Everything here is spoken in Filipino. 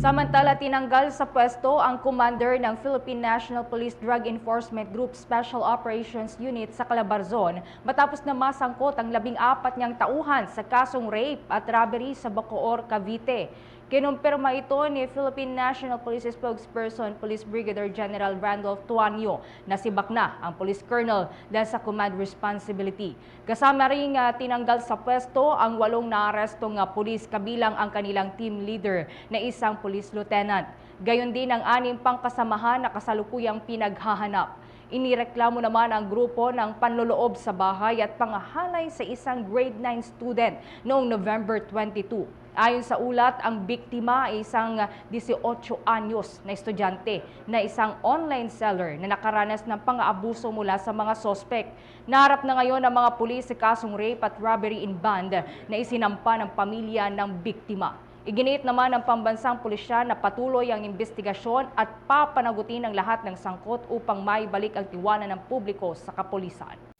Samantala, tinanggal sa pwesto ang commander ng Philippine National Police Drug Enforcement Group Special Operations Unit sa Calabarzon matapos na masangkot ang labing apat niyang tauhan sa kasong rape at robbery sa Bacoor, Cavite. Kinumpirma ito ni Philippine National Police Spokesperson Police Brigadier General Randolph Tuanyo na si Bakna ang police colonel dahil sa command responsibility. Kasama rin ah, tinanggal sa pwesto ang walong naarestong uh, pulis kabilang ang kanilang team leader na isang police lieutenant. Gayon din ang anim pang kasamahan na kasalukuyang pinaghahanap. Inireklamo naman ang grupo ng panloloob sa bahay at pangahalay sa isang grade 9 student noong November 22. Ayon sa ulat, ang biktima ay isang 18 anyos na estudyante na isang online seller na nakaranas ng pang-aabuso mula sa mga sospek. Naharap na ngayon ang mga pulis sa kasong rape at robbery in band na isinampa ng pamilya ng biktima. Iginiit naman ng pambansang pulisya na patuloy ang investigasyon at papanagutin ang lahat ng sangkot upang maibalik ang tiwala ng publiko sa kapulisan.